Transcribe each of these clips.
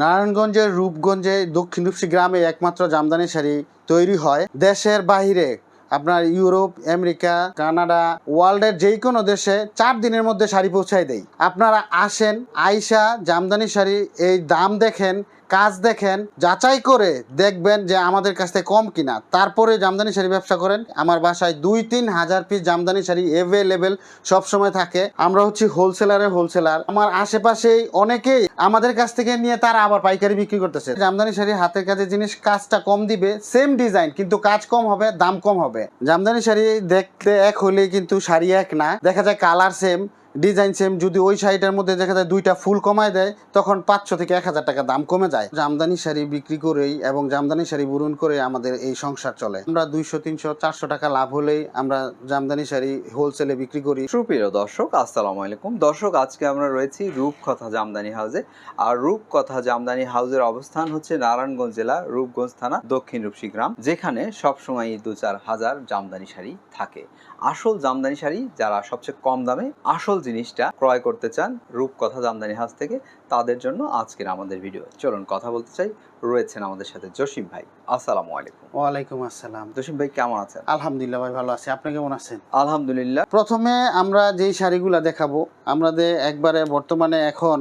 নারায়ণগঞ্জের রূপগঞ্জে, দক্ষিণ রূপসী গ্রামে একমাত্র জামদানি শাড়ি তৈরি হয়। দেশের বাহিরে আপনার ইউরোপ, আমেরিকা, কানাডা, ওয়ার্ল্ডের যে কোনো দেশে চার দিনের মধ্যে শাড়ি পৌঁছায় দেয়। আপনারা আসেন, আইসা জামদানি শাড়ি এই দাম দেখেন কাজ দেখেন, যাচাই করে দেখবেন যে আমাদের কাছ থেকে কম কিনা। তারপরে জামদানি শাড়ি ব্যবসা করেন। আমার বাসায় দুই তিন হাজার পিস জামদানি শাড়ি অ্যাভেলেবেল সবসময় থাকে। আমরা হচ্ছি হোলসেলারের হোলসেলার আমার আশেপাশেই অনেকেই আমাদের কাছ থেকে নিয়ে তারা আবার পাইকারি বিক্রি করতেছে। জামদানি শাড়ি হাতের কাছে জিনিস কাজটা কম দিবে সেম ডিজাইন কিন্তু কাজ কম হবে, দাম কম হবে। জামদানি শাড়ি দেখতে এক হলেই কিন্তু শাড়ি এক না। দেখা যায় কালার সেম ডিজাইন সেম যদি ওই শাড়িটার মধ্যে দেখা যায় দুইটা ফুল কমায় দেয়, তখন পাঁচশো থেকে এক হাজার টাকা দাম কমে যায়। জামদানি শাড়ি বিক্রি করেই এবং জামদানি শাড়ি বুরুন করে আমাদের এই সংসার চলে। আমরা দুইশো, তিনশো, চারশো টাকা লাভ হলেই আমরা জামদানি শাড়ি হোলসেলে বিক্রি করি। সুপ্রিয় দর্শক, আসসালামু আলাইকুম। দর্শক, আজকে আমরা রয়েছি রূপকথা জামদানি হাউসে। আর রূপকথা জামদানি হাউসের অবস্থান হচ্ছে নারায়ণগঞ্জ জেলা, রূপগঞ্জ থানা, দক্ষিণ রূপসী গ্রাম, যেখানে সবসময় দু চার হাজার জামদানি শাড়ি থাকে। আসল জামদানি শাড়ি যারা সবচেয়ে কম দামে আসল জিনিসটা ক্রয় করতে চান রূপকথা জামদানি হাউস থেকে তাদের জন্য আজকের আমাদের ভিডিও চলুন কথা বলতে চাই রয়েছেন আমাদের সাথে জসিম ভাই। আসসালামু আলাইকুম। ওয়ালাইকুম আসসালাম। জসিম ভাই কেমন আছেন? আলহামদুলিল্লাহ ভাই ভালো আছি। আপনি কেমন আছেন? আলহামদুলিল্লাহ। প্রথমে আমরা যেই শাড়িগুলা দেখাবো আমাদের একবারে বর্তমানে এখন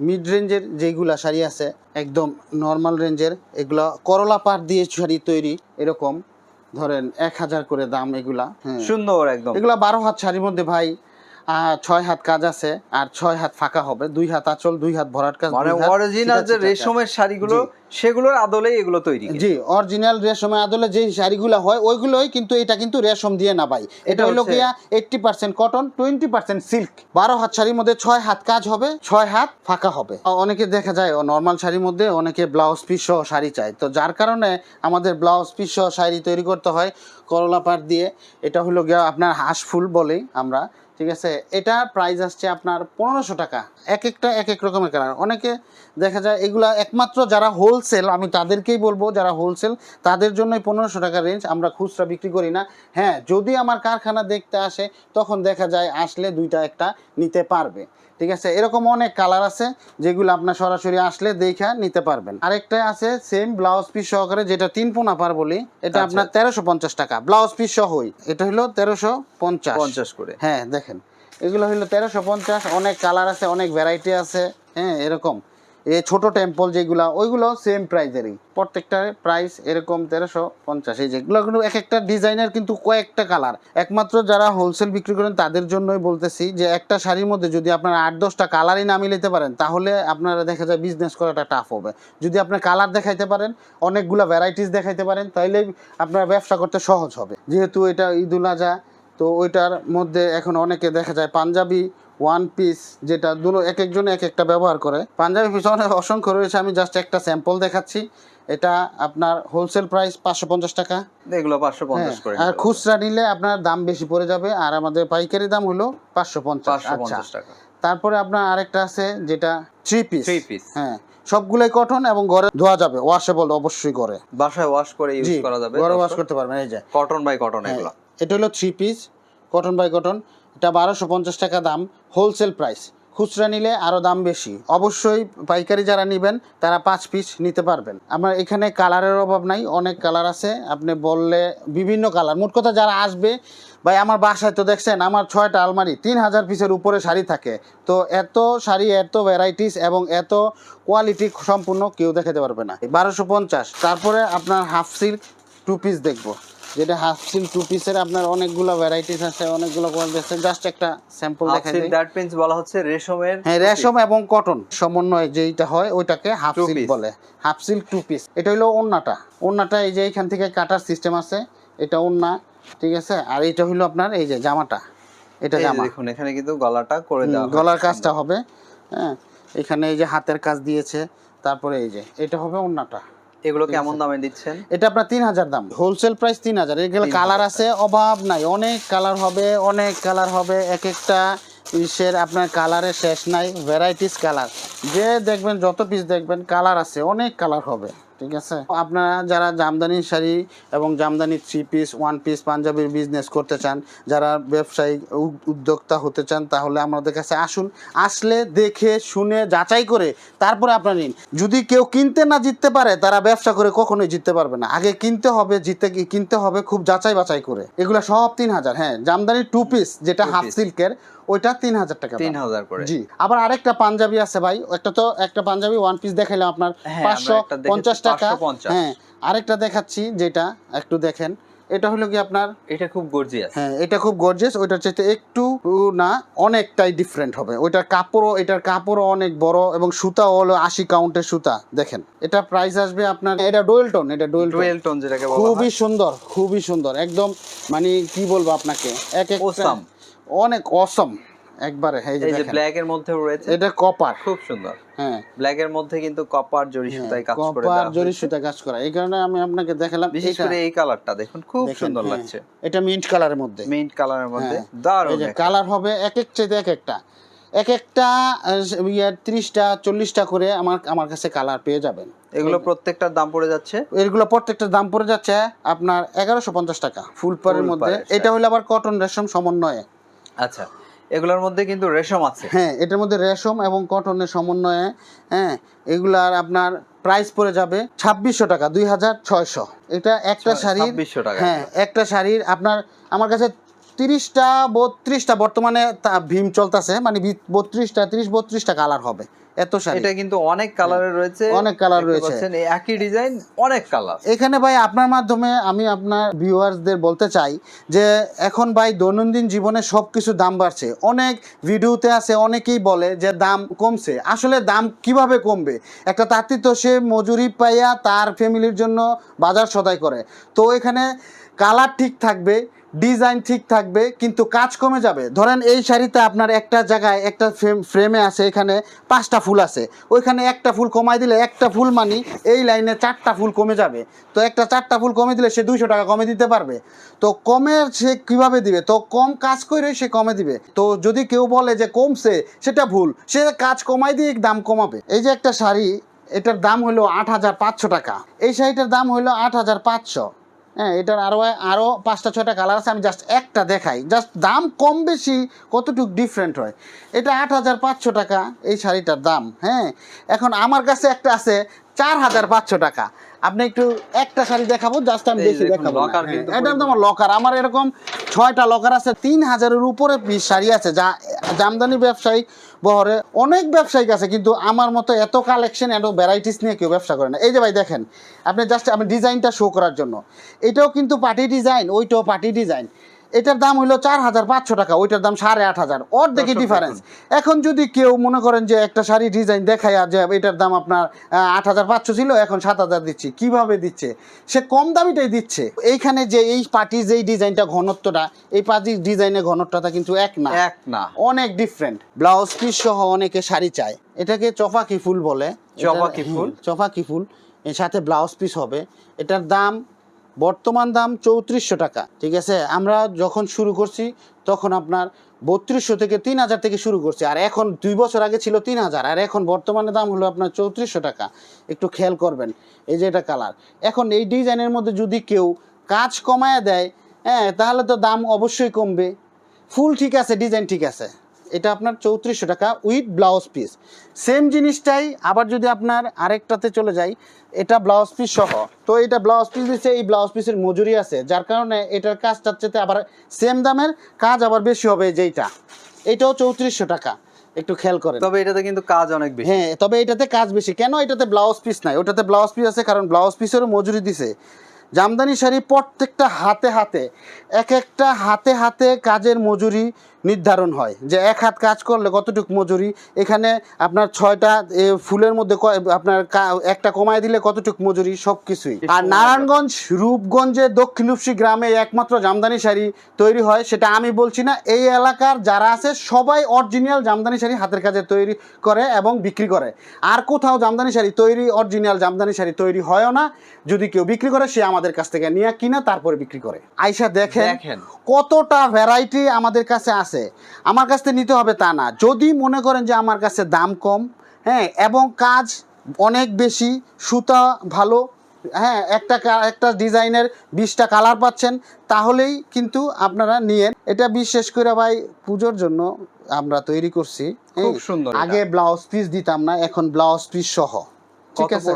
মিড রেঞ্জের যেইগুলা শাড়ি আছে একদম নর্মাল রেঞ্জের এগুলা করলা পাট দিয়ে শাড়ি তৈরি এরকম। ধরেন এক হাজার করে দাম এগুলা হ্যাঁ। সুন্দর একদম এগুলা বারো হাত শাড়ির মধ্যে ভাই আহ, ছয় হাত কাজ আছে আর ছয় হাত ফাঁকা হবে দুই হাত আচল দুই হাত ভরাট কাজ মানে অরিজিনাল যে। রেশমের শাড়িগুলো সেগুলোর আদলে এগুলো তৈরি জি অরিজিনাল রেশমের আদলে যে শাড়িগুলো হয় ওইগুলোই কিন্তু এটা কিন্তু রেশম দিয়ে না ভাই। এটা হলো গিয়া eighty percent cotton twenty percent silk বারো হাত শাড়ির মধ্যে ছয় হাত কাজ হবে ছয় হাত ফাঁকা হবে। অনেকে দেখা যায় নর্মাল শাড়ির মধ্যে অনেকে ব্লাউজ পিস সহ শাড়ি চায়। তো যার কারণে আমাদের ব্লাউজ পিস সহ শাড়ি তৈরি করতে হয় করলা পাট দিয়ে। এটা হলো গিয়া আপনার হাঁস ফুল বলেই আমরা ঠিক আছে? এটা প্রাইস আসছে আপনার পনেরোশো টাকা। এক একটা এক এক রকমের কালার অনেকে দেখা যায় এগুলা একমাত্র যারা হোলসেল আমি তাদেরকেই বলব যারা হোলসেল তাদের জন্যই পনেরোশো টাকা রেঞ্জ আমরা খুচরা বিক্রি করি না। হ্যাঁ যদি আমার কারখানা দেখতে আসে তখন দেখা যায় আসলে দুইটা একটা নিতে পারবে। ঠিক আছে? এরকম অনেক কালার আছে যেগুলো আপনার সরাসরি আসলে দেখা নিতে পারবেন। আরেকটা আছে সেম ব্লাউজ পিস সহকারে যেটা তিন পোনা পার বলি এটা আচ্ছা। আপনার তেরোশো পঞ্চাশ টাকা। ব্লাউজ পিস সহই এটা হলো তেরোশো পঞ্চাশ। পঞ্চাশ করে। হ্যাঁ দেখেন। এগুলো হলো তেরোশো পঞ্চাশ অনেক কালার আছে অনেক ভ্যারাইটি আছে। হ্যাঁ এরকম। এই ছোট টেম্পল যেগুলো ওইগুলো সেম প্রাইজেরই প্রত্যেকটার প্রাইস এরকম তেরোশো পঞ্চাশ। এই যেগুলো কিন্তু এক একটা ডিজাইনের কিন্তু কয়েকটা কালার একমাত্র যারা হোলসেল বিক্রি করেন, তাদের জন্যই বলতেছি যে একটা শাড়ির মধ্যে যদি আপনার আট, দশটা কালারই না মিলাতে পারেন, তাহলে আপনারা দেখা যায় বিজনেস করাটা টাফ হবে। যদি আপনি কালার দেখাইতে পারেন, অনেকগুলো ভ্যারাইটিস দেখাইতে পারেন তাহলে আপনার ব্যবসা করতে সহজ হবে। যেহেতু এটা ঈদুল আজহা, তো ওইটার মধ্যে এখন অনেকে দেখা যায় পাঞ্জাবি ওয়ান পিস যেটা দুটো এক একজন এক একটা ব্যবহার করে। পাঞ্জাবি পিস অনেক অসংখ্য রয়েছে আমি জাস্ট একটা স্যাম্পল দেখাচ্ছি। এটা আপনার হোলসেল প্রাইস পাঁচশো পঞ্চাশ টাকা। এগুলো পাঁচশো পঞ্চাশ করে হ্যাঁ, আর খুচরা নিলে আপনার দাম বেশি পড়ে যাবে আর আমাদের পাইকারি দাম হলো পাঁচশো পঞ্চাশ। আচ্ছা। টাকা। তারপরে আপনার আরেকটা আছে যেটা থ্রি পিস থ্রি পিস হ্যাঁ সবগুলোই কটন এবং ঘরে ধোয়া যাবে ওয়াশেবল অবশ্যই করে বাসায় ওয়াশ করে ইউজ করা যাবে ঘরে ওয়াশ করতে পারবেন এই যে। কটন বাই কটন এগুলো। এটা হলো three piece cotton by cotton এটা বারোশো পঞ্চাশ টাকা দাম হোলসেল প্রাইস খুচরা নিলে আরও দাম বেশি। অবশ্যই পাইকারি যারা নেবেন, তারা পাঁচ পিস নিতে পারবেন। আমার এখানে কালারের অভাব নাই, অনেক কালার আছে। আপনি বললে বিভিন্ন কালার। মোট কথা যারা আসবে, ভাই আমার বাসায় তো দেখছেন, আমার ছয়টা আলমারি, তিন হাজার পিসের উপরে শাড়ি থাকে। তো এত শাড়ি, এত ভ্যারাইটিস এবং এত কোয়ালিটি সম্পূর্ণ কেউ দেখাতে পারবে না। বারোশো পঞ্চাশ। তারপরে আপনার হাফ সিল্ক টু পিস দেখব। যেটা হাফ সিল্ক টু পিসের আপনার অনেকগুলো ভ্যারাইটিস আছে অনেকগুলো কোয়ালিটি আছে জাস্ট একটা স্যাম্পল দেখাই দিই। দ্যাট মিন্স বলা হচ্ছে রেশমের হ্যাঁ রেশম এবং কটন সমন্বয় যেটা হয় ওইটাকে হাফ সিল্ক বলে। হাফ সিল্ক টু পিস এটা হলো ওন্নাটা ওন্নাটা এই যে এখান থেকে কাটার সিস্টেম আছে এটা ওন্না ঠিক আছে? আর এটা হলো আপনার এই যে জামাটা। এটা জামা। দেখুন এখানে কিন্তু গলাটা করে দেওয়া গলার কাজটা হবে। হ্যাঁ এখানে এই যে হাতের কাজ দিয়েছে তারপরে এই যে এটা হবে ওন্নাটা এগুলো কেমন দামে দিচ্ছেন? এটা আপনার তিন হাজার দাম। হোলসেল প্রাইস তিন হাজার এগুলো কালার আছে অভাব নাই। অনেক কালার হবে অনেক কালার হবে। এক একটা পিসের আপনার কালারের শেষ নাই ভ্যারাইটিস কালার যে দেখবেন যত পিস দেখবেন কালার আছে অনেক কালার হবে। ঠিক আছে? আপনারা যারা জামদানি শাড়ি এবং jamdani three piece one piece পাঞ্জাবির বিজনেস করতে চান যারা ব্যবসায়িক উদ্যোক্তা হতে চান তাহলে আমাদের কাছে আসুন। আসলে দেখে শুনে যাচাই করে তারপরে আপনারা নিন। যদি কেউ কিনতে না জিততে পারে তারা ব্যবসা করে কখনোই জিততে পারবে না। আগে কিনতে হবে জিতে কিনতে হবে খুব যাচাই বাছাই করে। এগুলো সব তিন হাজার হ্যাঁ জামদানি টু পিস যেটা হাফ সিল্কের ওইটা তিন হাজার টাকা তিন হাজার করে। জি আবার আরেকটা পাঞ্জাবি আছে ভাই একটা তো একটা পাঞ্জাবি ওয়ান পিস দেখাইলাম আপনার হ্যাঁ, পাঁচশো পঞ্চাশ টাকা। হ্যাঁ আরেকটা দেখাচ্ছি যেটা একটু দেখেন এটা হলো কি আপনার? এটা খুব গর্জিয়াস হ্যাঁ এটা খুব গর্জিয়াস ওইটার চাইতে একটু না অনেকটাই ডিফারেন্ট হবে। ওইটার কাপড়ও এটার কাপড়ও অনেক বড় এবং সুতা হলো আশি কাউন্টের সুতা দেখেন। এটা প্রাইস আসবে আপনার এটা ডোয়েল টোন এটা ডোয়েল টোন ডুয়েল টোন যেটাকে খুবই সুন্দর খুবই সুন্দর একদম মানে কি বলব আপনাকে এক এক। অনেক অসম একবারে এই যে ব্ল্যাক এর মধ্যে রয়েছে। এটা কপার খুব সুন্দর। হ্যাঁ। ব্ল্যাক এর মধ্যে কিন্তু কপার জরি সুতায় কাজ করে কপার জরি। সুতা কাজ করা। এই কারণে আমি আপনাকে দেখালাম বিশেষ করে এই কালারটা দেখুন খুব সুন্দর হ্যাঁ। লাগছে। এটা মিন্ট কালারের মধ্যে। মিন্ট কালারের মধ্যে। হ্যাঁ। দারুণ এই যে কালার হবে এক এক চাইতে এক একটা এক একটা ইয়ে তিরিশটা চল্লিশটা করে আমার আমার কাছে কালার পেয়ে যাবেন। এগুলো প্রত্যেকটার দাম পড়ে যাচ্ছে? এগুলো প্রত্যেকটা দাম পড়ে যাচ্ছে আপনার এগারোশো পঞ্চাশ টাকা। ফুল পারের মধ্যে। এটা হলো আবার কটন রেশম সমন্বয়ে। আচ্ছা এগুলোর মধ্যে কিন্তু রেশম আছে। হ্যাঁ এটার মধ্যে রেশম এবং কটনের সমন্বয়ে হ্যাঁ এগুলার আপনার প্রাইস পড়ে যাবে ছাব্বিশশো টাকা দুই হাজার ছয়শো। এটা একটা শাড়ির 2600 টাকা। হ্যাঁ একটা শাড়ির আপনার আমার কাছে তিরিশটা বত্রিশটা বর্তমানে তা ভীম চলতেছে মানে বত্রিশটা তিরিশ বত্রিশটা কালার হবে। এত শাড়ি। এটা কিন্তু অনেক কালারের রয়েছে। অনেক দেখতে রয়েছে। একই ডিজাইন অনেক কালার। এখানে ভাই আপনার মাধ্যমে আমি আপনার ভিউয়ার্সদের বলতে চাই যে এখন ভাই দৈনন্দিন জীবনে সব কিছু দাম বাড়ছে। অনেক ভিডিওতে আছে অনেকেই বলে যে দাম কমছে। আসলে দাম কীভাবে কমবে? একটা তাঁতি তো সে মজুরি পাইয়া তার ফ্যামিলির জন্য বাজার সদাই করে। তো এখানে কালার ঠিক থাকবে ডিজাইন ঠিক থাকবে, কিন্তু কাজ কমে যাবে। ধরেন এই শাড়িতে আপনার একটা জায়গায় একটা ফ্রেম, ফ্রেমে আছে, এখানে পাঁচটা ফুল আছে। ওইখানে একটা ফুল কমাই দিলে একটা ফুল মানি এই লাইনে চারটা ফুল কমে যাবে। তো একটা চারটা ফুল কমে দিলে সে দুইশো টাকা কমে দিতে পারবে। তো কমে সে কীভাবে দিবে? তো কম কাজ করে সে কমে দিবে। তো যদি কেউ বলে যে কমছে, সেটা ভুল। সে কাজ কমাই দিয়ে দাম কমাবে। এই যে একটা শাড়ি, এটার দাম হলো আট হাজার পাঁচশো টাকা। এই শাড়িটার দাম হলো আট হাজার পাঁচশো। হ্যাঁ এটার আরও আরও পাঁচটা ছয়টা কালার আছে আমি জাস্ট একটা দেখাই। জাস্ট দাম কম বেশি কতটুকু ডিফারেন্ট হয়? এটা আট হাজার পাঁচশো টাকা এই শাড়িটার দাম হ্যাঁ? এখন আমার কাছে একটা আছে চার হাজার পাঁচশো টাকা। আপনি একটু একটা শাড়ি দেখাবো জাস্ট আমি বেশি দেখাবো হ্যাঁ, এটা তো আমার লকার আমার এরকম ছয়টা লকার আছে তিন হাজারের উপরে পিস শাড়ি আছে যা জামদানি ব্যবসায়ী বহরে অনেক ব্যবসায়িক আছে, কিন্তু আমার মতো এত কালেকশন এত ভ্যারাইটিস নিয়ে কেউ ব্যবসা করে না। এই যে ভাই দেখেন, আপনি জাস্ট আমি ডিজাইনটা শো করার জন্য। এটাও কিন্তু পার্টি ডিজাইন ওইটাও পার্টি ডিজাইন এটার দাম হলো চার হাজার পাঁচশো টাকা ওইটার দাম সাড়ে আট হাজার। ওর দেখি ডিফারেন্স এখন যদি কেউ মনে করেন যে একটা শাড়ি ডিজাইন দেখায় আর যে এটার দাম আপনার আট হাজার পাঁচশো ছিল এখন সাত হাজার দিচ্ছি। কীভাবে দিচ্ছে? সে কম দামিটাই দিচ্ছে। এইখানে যে এই পার্টি যেই ডিজাইনটা ঘনত্বটা এই পার্টি ডিজাইনের ঘনত্বটা কিন্তু এক না। এক না। অনেক ডিফারেন্ট ব্লাউজ পিস সহ অনেকে শাড়ি চায়। এটাকে চপাকি ফুল বলে। চপাকি এটার- ফুল? চপাকি ফুল। এর সাথে ব্লাউজ পিস হবে। এটার দাম বর্তমান দাম চৌত্রিশশো টাকা, ঠিক আছে? আমরা যখন শুরু করছি, তখন আপনার বত্রিশশো থেকে তিন হাজার থেকে শুরু করছি, আর এখন দুই বছর আগে ছিল তিন হাজার, আর এখন বর্তমানে দাম হলো আপনার চৌত্রিশশো টাকা। একটু খেয়াল করবেন, এই যে এটা কালার। এখন এই ডিজাইনের মধ্যে যদি কেউ কাজ কমায় দেয় হ্যাঁ তাহলে তো দাম অবশ্যই কমবে। ফুল ঠিক আছে, ডিজাইন ঠিক আছে। এটা আপনার চৌত্রিশশো টাকা উইথ ব্লাউজ পিস। সেম জিনিসটাই আবার যদি আপনার আরেকটাতে চলে যাই এটা ব্লাউজ পিস সহ। তো এটা ব্লাউজ পিস দিচ্ছে এই ব্লাউজ পিসের মজুরি আছে যার কারণে এটার কাজটার চেতে আবার সেম দামের কাজ আবার বেশি হবে যেইটা। এটাও চৌত্রিশশো টাকা একটু খেয়াল করেন। তবে এটাতে কিন্তু কাজ অনেক বেশি। হ্যাঁ তবে এটাতে কাজ বেশি। কেন এটাতে ব্লাউজ পিস নাই? ওটাতে ব্লাউজ পিস আছে কারণ ব্লাউজ পিসেরও মজুরি দিছে। জামদানি শাড়ি প্রত্যেকটা হাতে হাতে এক একটা হাতে হাতে কাজের মজুরি নির্ধারণ হয় যে এক হাত কাজ করলে কতটুকু মজুরি? এখানে আপনার ছয়টা ফুলের মধ্যে কয়- আপনার একটা কমায় দিলে কতটুকু মজুরি? সব কিছুই আর নারায়ণগঞ্জ রূপগঞ্জে দক্ষিণ গ্রামে একমাত্র জামদানি শাড়ি তৈরি হয় সেটা আমি বলছি না এই এলাকার যারা আছে সবাই অরিজিনাল জামদানি শাড়ি হাতের কাজে তৈরি করে এবং বিক্রি করে। আর কোথাও জামদানি শাড়ি তৈরি অরিজিনাল জামদানি শাড়ি তৈরি হয়ও না যদি কেউ বিক্রি করে সে আমাদের কাছ থেকে নিয়ে কিনা তারপরে বিক্রি করে। আয়সা দেখেন দেখেন। কতটা ভ্যারাইটি আমাদের কাছে আছে। আমার কাছ থেকে নিতে হবে তা না। যদি মনে করেন যে আমার কাছে দাম কম হ্যাঁ এবং কাজ অনেক বেশি সুতা ভালো হ্যাঁ একটা একটা ডিজাইনের বিশটা কালার পাচ্ছেন তাহলেই কিন্তু আপনারা নিয়েন। এটা বিশেষ করে ভাই পুজোর জন্য আমরা তৈরি করছি। খুব সুন্দর আগে ব্লাউজ পিস দিতাম না এখন ব্লাউজ পিস সহ। ঠিক আছে?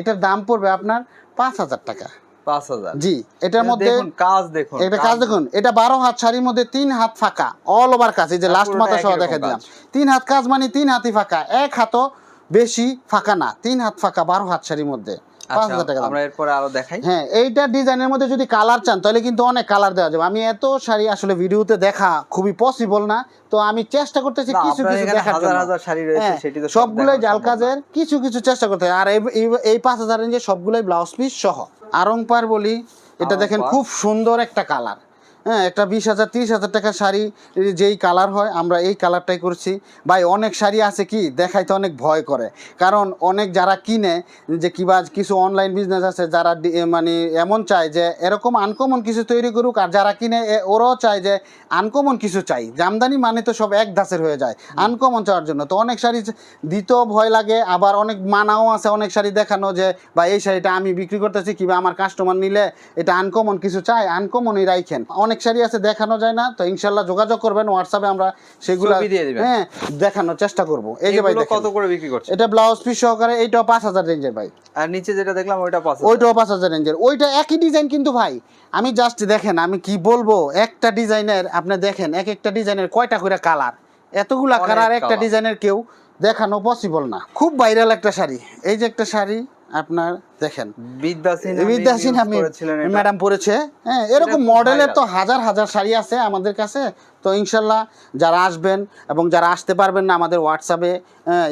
এটার দাম পড়বে আপনার পাঁচ হাজার টাকা। পাঁচ হাজার। জি এটার মধ্যে কাজ দেখুন এটা কাজ দেখুন এটা বারো হাত শাড়ির মধ্যে তিন হাত ফাঁকা অল ওভার কাজ এই যে লাস্ট মাথা সহ দেখা দিলাম। তিন হাত কাজ মানে তিন হাতই ফাঁকা এক হাতও বেশি ফাঁকা না তিন হাত ফাঁকা বারো হাত শাড়ির মধ্যে পাঁচ আচ্ছা হাজার টাকা দাম। আমরা এরপরে আরও দেখাই। হ্যাঁ এইটা ডিজাইনের মধ্যে যদি কালার চান তাহলে কিন্তু অনেক কালার দেওয়া যাবে। আমি এত শাড়ি আসলে ভিডিওতে দেখা খুবই পসিবল না তো আমি চেষ্টা করতেছি কিছু কিছু এখানে দেখার হাজার হাজার শাড়ি রয়েছে হ্যাঁ, সেটি তো সব সবগুলোই জাল কাজের কিছু কিছু চেষ্টা করতে। আর এই- পাঁচ হাজার রেঞ্জে সবগুলোই ব্লাউজ পিস সহ। আরংপার বলি এটা দেখেন খুব সুন্দর একটা কালার। হ্যাঁ একটা বিশ হাজার তিরিশ হাজার টাকা শাড়ি যেই কালার হয় আমরা এই কালারটাই করছি। ভাই অনেক শাড়ি আছে কি দেখাইতে অনেক ভয় করে। কারণ অনেক যারা কিনে যে কিবা কিছু অনলাইন বিজনেস আছে যারা মানে এমন চায় যে এরকম আনকমন কিছু তৈরি করুক আর যারা কিনে ওরাও চায় যে আনকমন কিছু চাই। জামদানি মানে তো সব এক দাসের হয়ে যায় আনকমন চাওয়ার জন্য। তো অনেক শাড়ি দিতেও ভয় লাগে আবার অনেক মানাও আছে অনেক শাড়ি দেখানো যে বা এই শাড়িটা আমি বিক্রি করতেছি কিংবা আমার কাস্টমার নিলে এটা আনকমন কিছু চাই আনকমনই রাখেন অনেক শাড়ি আছে দেখানো যায় না। তো ইনশাল্লাহ যোগাযোগ করবেন হোয়াটসঅ্যাপে আমরা সেগুলো। হ্যাঁ দেখানোর চেষ্টা করব। এই যে ভাই কত করে বিক্রি করছে এটা ব্লাউজ পিস সহকারে এইটাও পাঁচ হাজার রেঞ্জের ভাই। আর নিচে যেটা দেখলাম ওইটা পাঁচ হাজার। ওইটাও পাঁচ হাজার রেঞ্জের। ওইটা একই ডিজাইন কিন্তু ভাই। আমি জাস্ট দেখেন আমি কি বলব একটা ডিজাইনের আপনি দেখেন এক একটা ডিজাইনের কয়টা করে কালার এতগুলা কালার একটা ডিজাইনের কেউ দেখানো পসিবল না। খুব ভাইরাল একটা শাড়ি। এই যে একটা শাড়ি আপনার দেখেন। বিদ্যাসিন আমি ম্যাডাম পড়েছে। হ্যাঁ এরকম মডেলের তো হাজার হাজার শাড়ি আছে আমাদের কাছে। তো ইনশাল্লাহ যারা আসবেন এবং যারা আসতে পারবেন না আমাদের হোয়াটসঅ্যাপে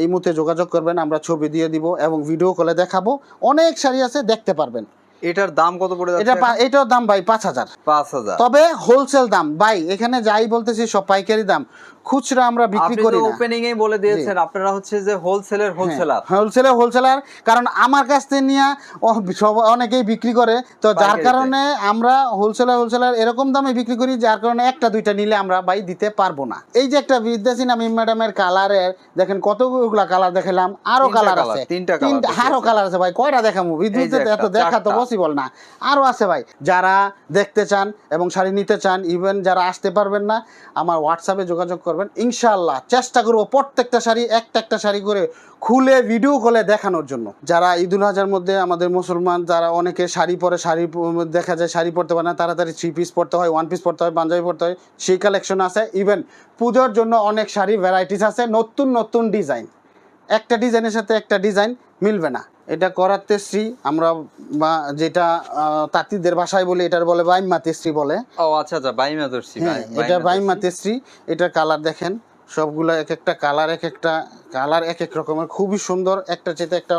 ইমুতে যোগাযোগ করবেন আমরা ছবি দিয়ে দিব এবং ভিডিও কলে দেখাবো। অনেক শাড়ি আছে দেখতে পারবেন। এটার দাম কত পড়ে যাচ্ছে? এটা এটার দাম ভাই পাঁচ হাজার। পাঁচ হাজার। তবে হোলসেল দাম ভাই এখানে যাই বলতেছি সব পাইকারি দাম। খুচরা আমরা বিক্রি করি না। ওপেনিং এ বলে দিয়েছেন আপনারা হচ্ছে যে হোলসেলের হোলসেলার হোলসেলার হোলসেলার কারণ আমার কাছ থেকে নিয়ে অনেকেই বিক্রি করে। তো যার কারণে আমরা হোলসেলার হোলসেলার এরকম দামে বিক্রি করি যার কারণে একটা দুইটা নিলে আমরা ভাই দিতে পারব না। এই যে একটা বিদ্যাসী নামি ম্যাডামের কালারের দেখেন কতগুলা কালার দেখালাম আরও কালার আছে। তিনটা দেখিয়েছে। আরও কালার আছে ভাই কয়টা দেখাবো? বিদ্যুৎ একটা, এত দেখা তো। পসিবল না। আরও আছে ভাই, যারা দেখতে চান এবং শাড়ি নিতে চান ইভেন যারা আসতে পারবেন না, আমার হোয়াটসঅ্যাপে যোগাযোগ করবেন। ইনশাআল্লাহ চেষ্টা করব প্রত্যেকটা শাড়ি, একটা একটা শাড়ি করে খুলে ভিডিও কলে দেখানোর জন্য। যারা ঈদুল হাজার মধ্যে আমাদের মুসলমান যারা অনেকে শাড়ি পরে শাড়ি দেখা যায় শাড়ি পরতে পারে না, তাড়াতাড়ি থ্রি পিস পরতে হয় ওয়ান পিস পরতে হয়, পাঞ্জাবি পরতে হয়, সেই কালেকশন আছে। ইভেন পুজোর জন্য অনেক শাড়ি ভ্যারাইটিস আছে, নতুন নতুন ডিজাইন একটা ডিজাইনের সাথে একটা ডিজাইন মিলবে না। এটা করাতে শ্রী আমরা বা যেটা তাঁতিদের ভাষায় বলি এটার বলে বাইম মাতেশ্রী বলে। ও আচ্ছা আচ্ছা বাইমা দর্শি হ্যাঁ এটা বাইম মাতেশ্রী এটার কালার দেখেন সবগুলো এক একটা কালার এক একটা কালার এক এক রকমের খুবই সুন্দর একটা চেতে একটা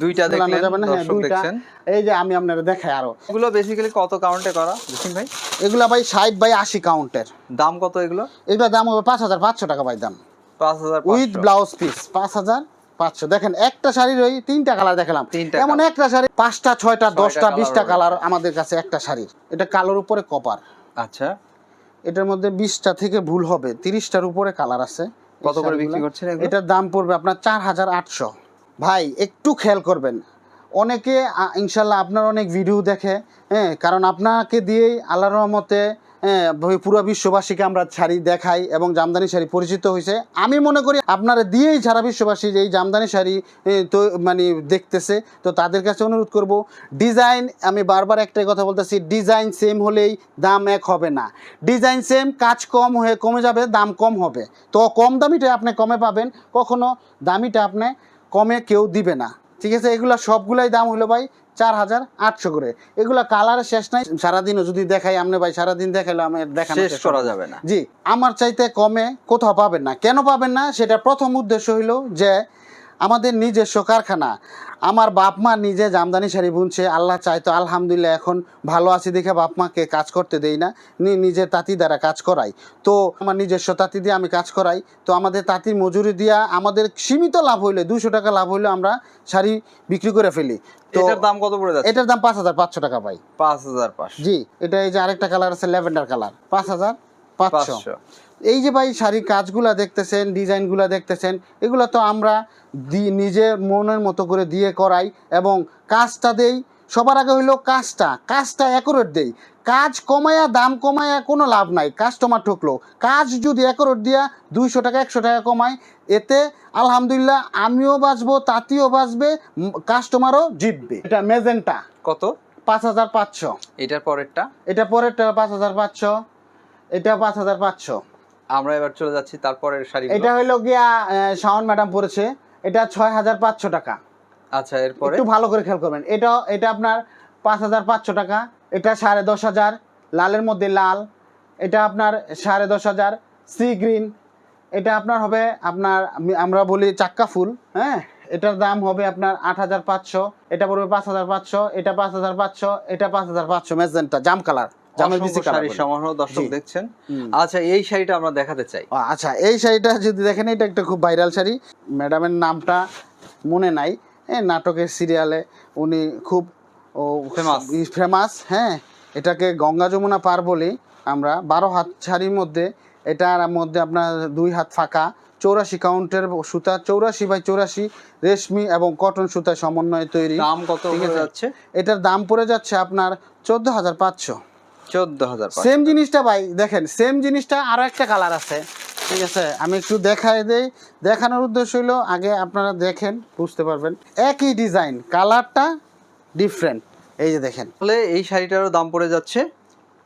দুইটা দেখলেন হ্যাঁ দর্শক দেখছেন। এই যে আমি আপনারা দেখাই আরও। এগুলো বেসিক্যালি কত কাউন্টে করা দেখুন ভাই? এগুলা ভাই ষাট বাই আশি কাউন্টের দাম কত এগুলো? এগুলা দাম হবে পাঁচ হাজার পাঁচশো টাকা ভাই দাম। পাঁচ হাজার উইথ ব্লাউজ পিস পাঁচ হাজার পাঁচশো। দেখেন একটা শাড়ির ওই তিনটা কালার দেখালাম। এমন একটা শাড়ি পাঁচটা ছয়টা দশটা বিশটা কালার আমাদের কাছে একটা শাড়ির। এটা কালোর উপরে কপার আচ্ছা। এটার মধ্যে বিশটা থেকে ভুল হবে তিরিশটার উপরে কালার আছে। কত করে বিক্রি। করছেন এটার দাম পড়বে আপনার চার হাজার আটশো। ভাই একটু খেয়াল করবেন। অনেকে ইনশাল্লাহ আপনার অনেক ভিডিও দেখে হ্যাঁ কারণ আপনাকে দিয়েই আল্লাহর রহমতে পুরো বিশ্ববাসীকে আমরা শাড়ি দেখাই এবং জামদানি শাড়ি পরিচিত হয়েছে। আমি মনে করি আপনারা দিয়েই সারা বিশ্ববাসী এই জামদানি শাড়ি তো মানে দেখতেছে, তো তাদের কাছে অনুরোধ করব, ডিজাইন, আমি বারবার একটাই কথা বলতেছি, ডিজাইন সেম হলেই দাম এক হবে না। ডিজাইন সেম কাজ কম হয়ে কমে যাবে, দাম কম হবে। তো কম দামিটা আপনি কমে পাবেন, কখনো দামিটা আপনি কমে কেউ দিবে না। ঠিক আছে, এগুলো সবগুলাই দাম হলো ভাই চার হাজার আটশো করে। এগুলা কালারের শেষ নাই। সারাদিনও যদি দেখাই আপনি ভাই সারাদিন দেখাইলো আমি দেখা শেষ করা যাবে না। জি আমার চাইতে কমে কোথাও পাবেন না। কেন পাবেন না? সেটা প্রথম উদ্দেশ্য হইল যে আমাদের নিজস্ব কারখানা আমার বাপ মা নিজে জামদানি শাড়ি বুনছে আল্লাহ চাই তো আলহামদুলিল্লাহ এখন ভালো আছি দেখে বাপ মাকে কাজ করতে দেই না নিজের তাঁতি দ্বারা কাজ করাই। তো আমার নিজস্ব তাঁতি দিয়ে আমি কাজ করাই তো আমাদের তাঁতির মজুরি দিয়া আমাদের সীমিত লাভ হইলে দুশো টাকা লাভ হইলে আমরা শাড়ি বিক্রি করে ফেলি। তো এটার দাম কত পড়ে যাচ্ছে? এটার দাম পাঁচ হাজার পাঁচশো টাকা পাই পাঁচ হাজার পাঁচশো। জি এটা এই যে আরেকটা কালার আছে ল্যাভেন্ডার কালার পাঁচ হাজার পাঁচশো। এই যে ভাই শাড়ির কাজগুলা দেখতেছেন ডিজাইনগুলা দেখতেছেন এগুলো তো আমরা দি নিজের মনের মতো করে দিয়ে করাই এবং কাজটা দেই। সবার আগে হইল কাজটা কাজটা অ্যাকুরেট দেই। কাজ কমায়া দাম কমায়া কোনো লাভ নাই কাস্টমার ঠকলো। কাজ যদি অ্যাকুরেট দিয়া দুইশো টাকা একশো টাকা কমায় এতে আলহামদুলিল্লাহ আমিও বাঁচবো তাঁতিও বাঁচবে কাস্টমারও জিতবে। এটা মেজেন্টা। কত? পাঁচ হাজার পাঁচশো। এটার পরেরটা? এটা পরেরটা পাঁচ হাজার পাঁচশো। এটা পাঁচ হাজার পাঁচশো। আমরা এবার চলে যাচ্ছি তারপরের শাড়ি এটা হইল গিয়া শাওন ম্যাডাম পড়েছে এটা ছয় হাজার পাঁচশো টাকা। আচ্ছা এরপরে? একটু ভালো করে খেয়াল করবেন। এটা এটা আপনার পাঁচ হাজার পাঁচশো টাকা। এটা সাড়ে দশ হাজার লালের মধ্যে লাল। এটা আপনার সাড়ে দশ হাজার সি গ্রিন। এটা আপনার হবে আপনার আমরা বলি চাক্কা ফুল হ্যাঁ? এটার দাম হবে আপনার আট হাজার পাঁচশো। এটা পড়বে পাঁচ হাজার পাঁচশো। এটা পাঁচ হাজার পাঁচশো। এটা পাঁচ হাজার পাঁচশো। মেজেন্টা জাম কালার। জামের সমারোহ দর্শক দেখছেন। আচ্ছা এই শাড়িটা আমরা দেখাতে চাই। ও, আচ্ছা এই শাড়িটা যদি দেখেন এটা একটা খুব ভাইরাল শাড়ি। ম্যাডামের নামটা মনে নাই। হ্যাঁ নাটকের সিরিয়ালে উনি খুব Famous. ফেমাস হ্যাঁ। এটাকে গঙ্গা যমুনা পার বলি আমরা। বারো হাত শাড়ির মধ্যে এটার মধ্যে আপনার দুই হাত ফাঁকা চৌরাশি কাউন্টের সুতা চৌরাশি বাই চৌরাশি রেশমি এবং কটন সুতার সমন্বয়ে তৈরি। দাম কত ঠিক হয়ে আছে। যাচ্ছে? এটার দাম পড়ে যাচ্ছে আপনার চোদ্দ হাজার পাঁচশো। চোদ্দ হাজার সেম জিনিসটা ভাই দেখেন সেম জিনিসটা আরও একটা কালার আছে ঠিক আছে? আমি একটু দেখাই দেই। দেখানোর উদ্দেশ্য হলো আগে আপনারা দেখেন বুঝতে পারবেন একই ডিজাইন কালারটা ডিফারেন্ট এই যে দেখেন। তাহলে এই শাড়িটারও দাম পড়ে যাচ্ছে?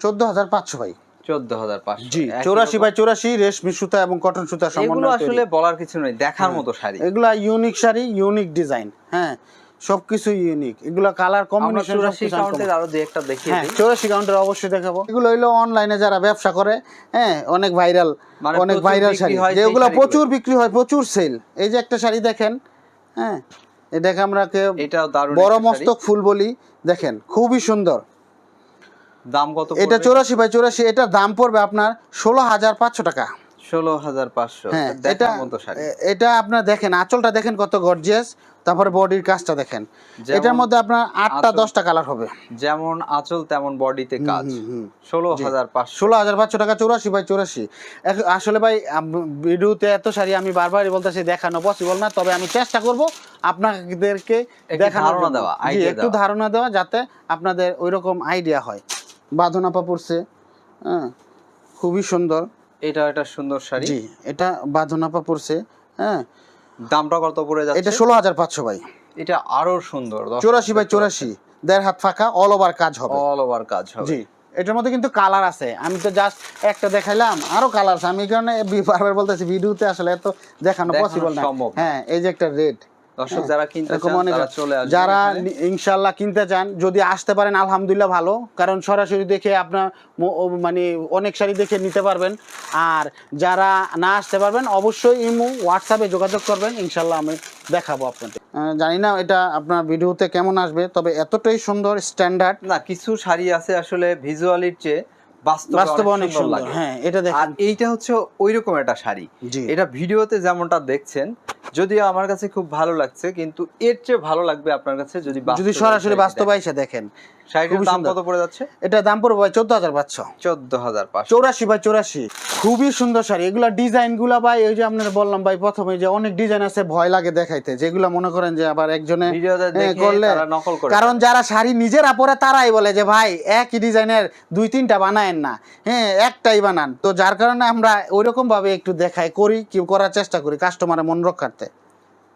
চোদ্দ হাজার পাঁচশো ভাই। চোদ্দ হাজার পাঁচশো। জি চৌরাশি বাই চৌরাশি রেশমি সুতা এবং কটন সুতা এগুলো আসলে বলার কিছু নেই দেখার মতো শাড়ি। এগুলা ইউনিক শাড়ি ইউনিক ডিজাইন হ্যাঁ। সবকিছু ইউনিক এগুলো কালার কম্বিনেশন চুরাশি কাউন্টের আরও দুই একটা দেখিয়ে হ্যাঁ চৌরাশি কাউন্টার অবশ্যই দেখাবো। এগুলো হইল অনলাইনে যারা ব্যবসা করে হ্যাঁ অনেক ভাইরাল মানে অনেক ভাইরাল শাড়ি। যেগুলো প্রচুর বিক্রি হয় প্রচুর সেল এই যে একটা শাড়ি দেখেন হ্যাঁ এটাকে আমরা বড় মস্তক ফুল বলি দেখেন খুবই সুন্দর। দাম কত এটা চৌরাশি বাই চৌরাশি এটার দাম পড়বে আপনার ষোলো হাজার পাঁচশো টাকা। ষোলো হাজার পাঁচশো হ্যাঁ এটা এটা আপনার দেখেন আঁচলটা দেখেন কত গর্জিয়াস তারপরে বডির কাজটা দেখেন। এটার মধ্যে আপনার আটটা দশটা কালার হবে। যেমন আঁচল তেমন বডিতে কাজ। ষোলো হাজার পাঁচশো। ষোলো হাজার পাঁচশো টাকা চৌরাশি বাই চৌরাশি। আসলে ভাই ভিডিওতে এত শাড়ি আমি বারবারই বলতেছি দেখানো পসিবল না। তবে আমি চেষ্টা করব আপনাদেরকে একটু ধারণা দেওয়া, একটু ধারণা দেওয়া যাতে আপনাদের ওই রকম আইডিয়া হয় বাঁধনাপা পড়ছে হ্যাঁ খুবই সুন্দর। এটা একটা সুন্দর শাড়ি। জি এটা বাঁধনাপা পড়ছে হ্যাঁ দামটা কত পড়ে এটা যাচ্ছে ষোলো হাজার পাঁচশো ভাই। এটা আরও সুন্দর চৌরাশি বাই চৌরাশি দেড় হাত ফাঁকা অল ওভার কাজ হবে। অল ওভার কাজ হবে। জি এটার মধ্যে কিন্তু কালার আছে। আমি তো জাস্ট একটা দেখাইলাম আরও কালার আছে আমি কারণে বারবার বলতেছি ভিডিওতে আসলে এত দেখানো পসিবল না। না। হ্যাঁ এই যে একটা রেড দর্শক যারা কিনতে চান তারা চলে আসবে যারা ইনশাল্লাহ কিনতে চান যদি আসতে পারেন আলহামদুলিল্লাহ ভালো। কারণ সরাসরি দেখে আপনার মানে অনেক শাড়ি দেখে নিতে পারবেন। আর যারা না আসতে পারবেন অবশ্যই ইমো হোয়াটসঅ্যাপে যোগাযোগ করবেন। ইনশাল্লাহ আমি দেখাবো আপনাদের। জানি না এটা আপনার ভিডিওতে কেমন আসবে তবে এতটাই সুন্দর স্ট্যান্ডার্ড না কিছু শাড়ি আছে আসলে ভিজুয়ালির চেয়ে বাস্তবে অনেক সুন্দর হ্যাঁ এটা দেখেন। এইটা হচ্ছে ওই রকম একটা শাড়ি। এটা ভিডিওতে যেমনটা দেখছেন যদিও আমার কাছে খুব ভালো লাগছে কিন্তু এর চেয়ে ভালো লাগবে আপনার কাছে যদি যদি সরাসরি শাড়িটা বাস্তবে দেখেন। এসে দেখেন শাড়িটার দাম কত পড়ে যাচ্ছে? এটা দাম পড়বে ভাই চোদ্দ হাজার পাঁচশো। চোদ্দ হাজার পাঁচশো। চৌরাশি বাই চৌরাশি। খুবই সুন্দর শাড়ি। এগুলা ডিজাইনগুলা ভাই ওই যে আপনার বললাম ভাই প্রথমে যে অনেক ডিজাইন আছে ভয় লাগে দেখাইতে। যেগুলা মনে করেন যে আবার একজনে হ্যাঁ, করলে কারণ যারা শাড়ি নিজেরা পরে তারাই বলে যে ভাই একই ডিজাইনের দুই তিনটা বানায়েন না। হ্যাঁ একটাই বানান। তো যার কারণে আমরা ওইরকম ভাবে একটু দেখাই করি কি করার চেষ্টা করি কাস্টমারের মন রক্ষার্থে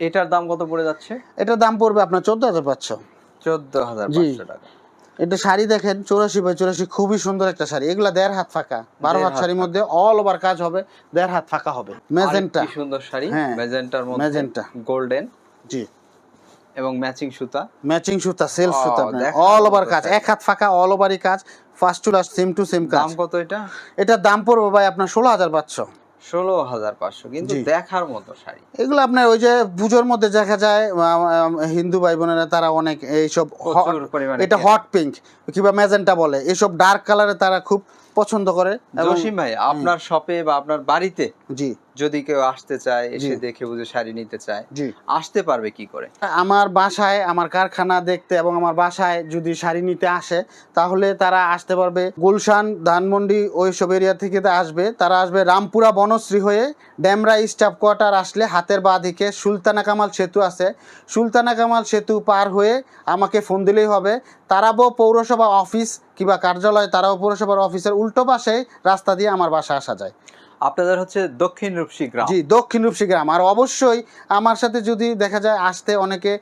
এটার দাম কত পড়ে যাচ্ছে? এটার দাম পড়বে আপনার চোদ্দ হাজার পাঁচশো। চোদ্দ হাজার। পাঁচশো টাকা। এটা শাড়ি দেখেন চৌরাশি বাই চৌরাশি খুবই সুন্দর একটা শাড়ি। এগুলা দেড় হাত ফাঁকা। বারো হাত শাড়ির মধ্যে অল ওভার কাজ হবে দেড় হাত ফাঁকা হবে। মেজেন্টা। সুন্দর শাড়ি হ্যাঁ, ম্যাজেন্টার মধ্যে ম্যাজেন্টা। গোল্ডেন জি। এবং ম্যাচিং সুতা। ম্যাচিং সুতা সেলফ ও, সুতা অল ওভার কাজ এক হাত ফাঁকা অল ওভারই কাজ। First to last same to same কাজ। দাম কত এটা? এটার দাম পড়বে ভাই আপনার ষোলো হাজার পাঁচশো। ষোলো হাজার পাঁচশো কিন্তু দেখার মতো শাড়ি। এগুলো আপনার ওই যে পুজোর মধ্যে দেখা যায় হিন্দু ভাই বোনেরা তারা অনেক এইসব এটা হট পিঙ্ক কিংবা ম্যাজেন্টা বলে। এইসব ডার্ক কালারে তারা খুব পছন্দ করে জসিম ভাই আপনার শপে বা আপনার বাড়িতে জি। যদি কেউ আসতে চায় এসে দেখে বুঝে শাড়ি নিতে চায় জি। আসতে পারবে কি করে? আমার বাসায় আমার কারখানা দেখতে এবং আমার বাসায় যদি শাড়ি নিতে আসে তাহলে তারা আসতে পারবে। গুলশান ধানমন্ডি ওই সব এরিয়া থেকে তা আসবে। তারা আসবে রামপুরা বনশ্রী হয়ে ড্যামরা স্টাফ কোয়ার্টার আসলে হাতের বাঁ দিকে সুলতানা কামাল সেতু আছে। সুলতানা কামাল সেতু পার হয়ে আমাকে ফোন দিলেই হবে। তারাবো পৌরসভা অফিস কিংবা কার্যালয় তারাও পৌরসভার অফিসের উল্টো পাশে রাস্তা দিয়ে আমার বাসা আসা যায়। আপনাদের হচ্ছে দক্ষিণ রূপসী গ্রাম। জি দক্ষিণ রূপসী গ্রাম। আর অবশ্যই আমার সাথে যদি দেখা যায় আসতে অনেকে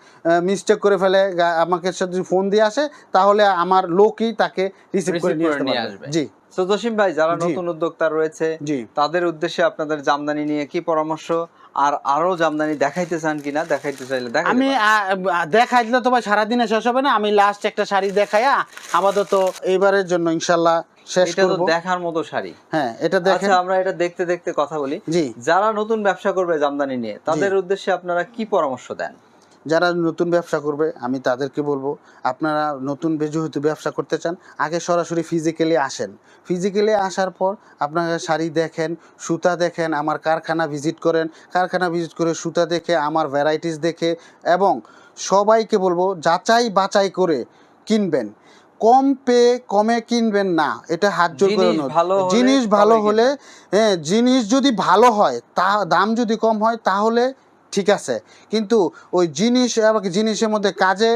মিস্টেক করে ফেলে আমাকে সাথে যদি ফোন দিয়ে আসে তাহলে আমার লোকই তাকে রিসিভ করে নিয়ে আসবে। জি। তো জসিম ভাই যারা। নতুন উদ্যোক্তা রয়েছে জি। তাদের উদ্দেশ্যে আপনাদের জামদানি নিয়ে কি পরামর্শ? আর আরও জামদানি দেখাইতে চান কিনা দেখাইতে চাইলে আমি দেখাই দিলে তো ভাই সারাদিনে শেষ হবে না। আমি লাস্ট একটা শাড়ি দেখাইয়া আপাতত এইবারের জন্য ইনশাল্লাহ শেষ করব। দেখার মতো শাড়ি। হ্যাঁ এটা দেখেন। আচ্ছা আমরা এটা দেখতে দেখতে কথা বলি। যারা নতুন ব্যবসা করবে জামদানি নিয়ে তাদের উদ্দেশ্যে আপনারা কি পরামর্শ দেন? যারা নতুন ব্যবসা করবে আমি তাদেরকে বলব আপনারা নতুন যেহেতু ব্যবসা করতে চান আগে সরাসরি ফিজিক্যালি আসেন। ফিজিক্যালি আসার পর আপনারা শাড়ি দেখেন সুতা দেখেন আমার কারখানা ভিজিট করেন কারখানা ভিজিট করে সুতা দেখে আমার ভ্যারাইটিস দেখে এবং সবাইকে বলব যাচাই বাছাই করে কিনবেন। কম পে কমে কিনবেন না এটা হাত জোর করে জিনিস ভালো হলে হ্যাঁ জিনিস যদি ভালো হয় তা দাম যদি কম হয় তাহলে ঠিক আছে। কিন্তু ওই জিনিস, আবার জিনিসের মধ্যে কাজে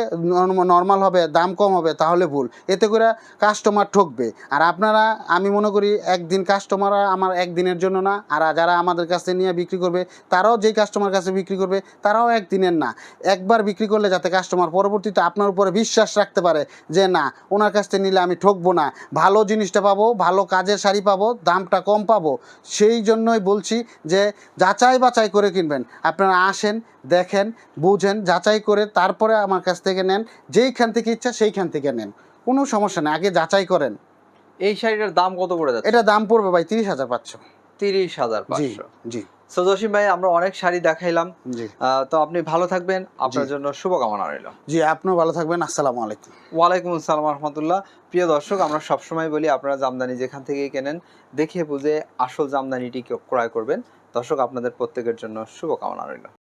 নর্মাল হবে, দাম কম হবে, তাহলে ভুল। এতে করে কাস্টমার ঠকবে। আর আপনারা, আমি মনে করি একদিন কাস্টমার আমার একদিনের জন্য না, আর যারা আমাদের কাছে নিয়ে বিক্রি করবে, তারাও যেই কাস্টমার কাছে বিক্রি করবে, তারাও একদিনের না। একবার বিক্রি করলে যাতে কাস্টমার পরবর্তীতে আপনার উপরে বিশ্বাস রাখতে পারে যে, না, ওনার কাছ থেকে নিলে আমি ঠকবো না। ভালো জিনিসটা পাবো, ভালো কাজের শাড়ি পাবো, দামটা কম পাবো। সেই জন্যই বলছি যে যাচাই বাছাই করে কিনবেন। আপনারা আসেন দেখেন বুঝেন যাচাই করে তারপরে আমার কাছ থেকে নেন যেইখান থেকে ইচ্ছা সেইখান থেকে নেন। কোনো সমস্যা নেই আগে যাচাই করেন। এই শাড়িটার দাম কত পড়ে যাচ্ছে? এটা দাম পড়বে ভাই তিরিশ হাজার পাঁচশো। তিরিশ হাজার জি পাঁচশো। জি তো জসিম ভাই আমরা অনেক শাড়ি দেখাইলাম। জি। তো আপনি ভালো থাকবেন। আপনার জন্য শুভকামনা রইল। জি আপনিও ভালো থাকবেন। আসসালামু আলাইকুম। ওয়ালাইকুম আসসালাম রহমতুল্লাহ। প্রিয় দর্শক আমরা সবসময় বলি আপনারা জামদানি যেখান থেকেই কেনেন দেখে বুঝে আসল জামদানিটি ক্রয় করবেন। দর্শক আপনাদের প্রত্যেকের জন্য শুভকামনা রইল।